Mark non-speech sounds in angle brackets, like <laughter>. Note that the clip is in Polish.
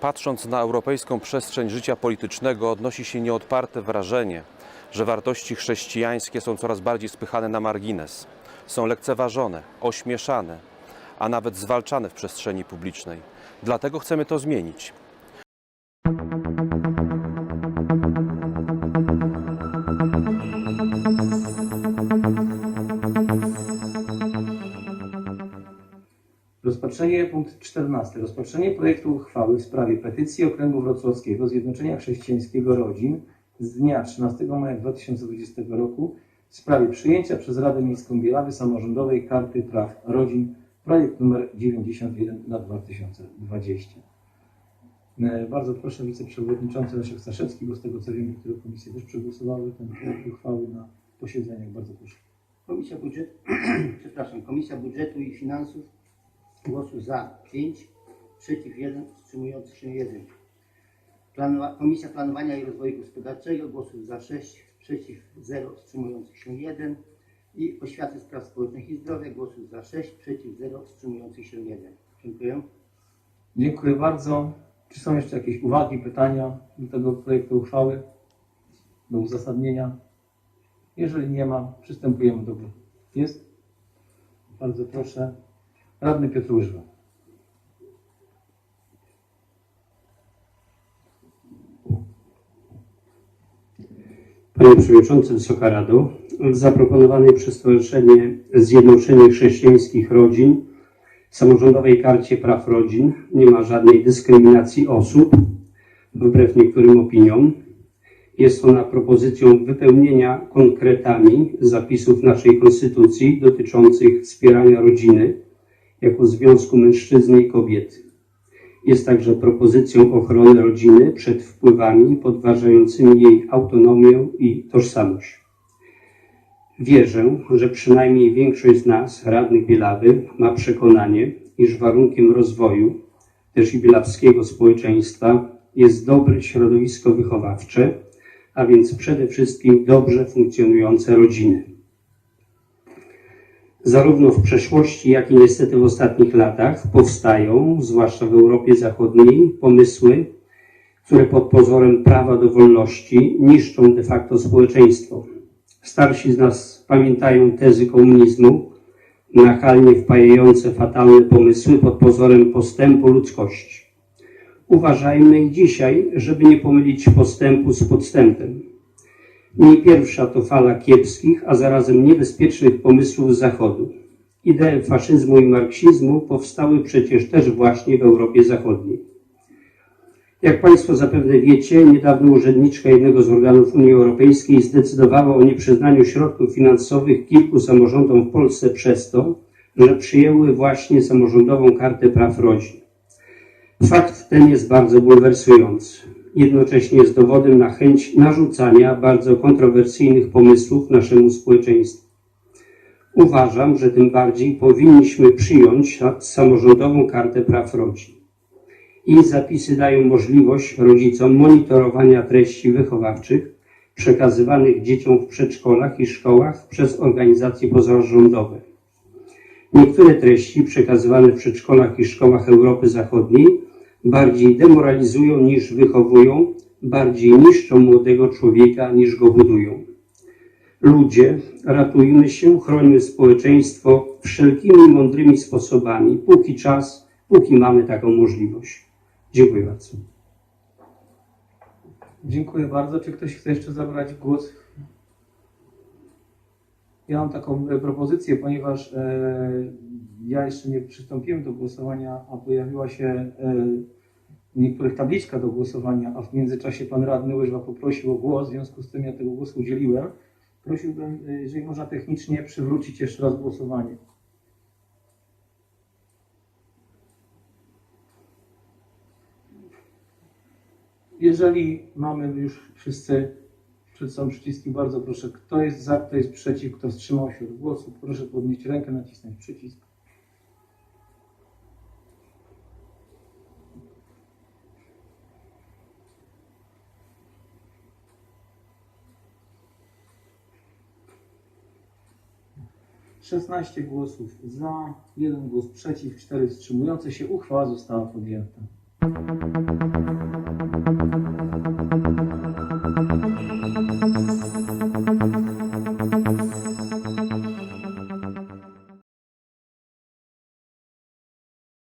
Patrząc na europejską przestrzeń życia politycznego, odnosi się nieodparte wrażenie, że wartości chrześcijańskie są coraz bardziej spychane na margines, są lekceważone, ośmieszane, a nawet zwalczane w przestrzeni publicznej. Dlatego chcemy to zmienić. Rozpatrzenie punkt 14. Rozpatrzenie projektu uchwały w sprawie petycji Okręgu Wrocławskiego Zjednoczenia Chrześcijańskiego Rodzin z dnia 13 maja 2020 roku w sprawie przyjęcia przez Radę Miejską Bielawy samorządowej Karty Praw Rodzin projekt numer 91 na 2020. E, Bardzo proszę wiceprzewodniczący Leszek Staszewski, bo z tego co wiem, niektóre komisje też przegłosowały ten projekt uchwały na posiedzeniach. Bardzo proszę. Komisja Budżetu, <clears throat> przepraszam, Komisja Budżetu i Finansów głosów za 5, przeciw 1, wstrzymujący się 1. Planowa, Komisja Planowania i Rozwoju Gospodarczego głosów za 6, przeciw 0, wstrzymujących się 1. I Oświaty Spraw Społecznych i Zdrowia głosów za 6, przeciw 0, wstrzymujących się 1. Dziękuję. Dziękuję bardzo. Czy są jeszcze jakieś uwagi, pytania do tego projektu uchwały, do uzasadnienia? Jeżeli nie ma, przystępujemy do głosu. Jest? Bardzo proszę. Radny Piotr. Panie Przewodniczący, Wysoka Rado, w zaproponowanej przez Stowarzyszenie Zjednoczenie Chrześcijańskich Rodzin samorządowej karcie praw rodzin nie ma żadnej dyskryminacji osób, wbrew niektórym opiniom. Jest ona propozycją wypełnienia konkretami zapisów naszej Konstytucji dotyczących wspierania rodziny jako związku mężczyzny i kobiety. Jest także propozycją ochrony rodziny przed wpływami podważającymi jej autonomię i tożsamość. Wierzę, że przynajmniej większość z nas, radnych Bielawy, ma przekonanie, iż warunkiem rozwoju też i bielawskiego społeczeństwa jest dobre środowisko wychowawcze, a więc przede wszystkim dobrze funkcjonujące rodziny. Zarówno w przeszłości, jak i niestety w ostatnich latach powstają, zwłaszcza w Europie Zachodniej, pomysły, które pod pozorem prawa do wolności niszczą de facto społeczeństwo. Starsi z nas pamiętają tezy komunizmu, nachalnie wpajające fatalne pomysły pod pozorem postępu ludzkości. Uważajmy dzisiaj, żeby nie pomylić postępu z podstępem. Nie pierwsza to fala kiepskich, a zarazem niebezpiecznych pomysłów z Zachodu. Idee faszyzmu i marksizmu powstały przecież też właśnie w Europie Zachodniej. Jak Państwo zapewne wiecie, niedawno urzędniczka jednego z organów Unii Europejskiej zdecydowała o nieprzyznaniu środków finansowych kilku samorządom w Polsce przez to, że przyjęły właśnie samorządową kartę praw rodzin. Fakt ten jest bardzo bulwersujący. Jednocześnie jest dowodem na chęć narzucania bardzo kontrowersyjnych pomysłów naszemu społeczeństwu. Uważam, że tym bardziej powinniśmy przyjąć samorządową kartę praw rodzin. Jej zapisy dają możliwość rodzicom monitorowania treści wychowawczych przekazywanych dzieciom w przedszkolach i szkołach przez organizacje pozarządowe. Niektóre treści przekazywane w przedszkolach i szkołach Europy Zachodniej bardziej demoralizują niż wychowują, bardziej niszczą młodego człowieka niż go budują. Ludzie, ratujmy się, chrońmy społeczeństwo wszelkimi mądrymi sposobami, póki czas, póki mamy taką możliwość. Dziękuję bardzo. Dziękuję bardzo. Czy ktoś chce jeszcze zabrać głos? Ja mam taką e, propozycję, ponieważ e, ja jeszcze nie przystąpiłem do głosowania, a pojawiła się e, w niektórych tabliczka do głosowania, a w międzyczasie pan radny Łyżwa poprosił o głos, w związku z tym ja tego głosu udzieliłem. Prosiłbym, e, jeżeli można technicznie, przywrócić jeszcze raz głosowanie. Jeżeli mamy już wszyscy przed sobą przyciski, bardzo proszę, kto jest za, kto jest przeciw, kto wstrzymał się od głosu, proszę podnieść rękę, nacisnąć przycisk. 16 głosów za, 1 głos przeciw, 4 wstrzymujące się. Uchwała została podjęta.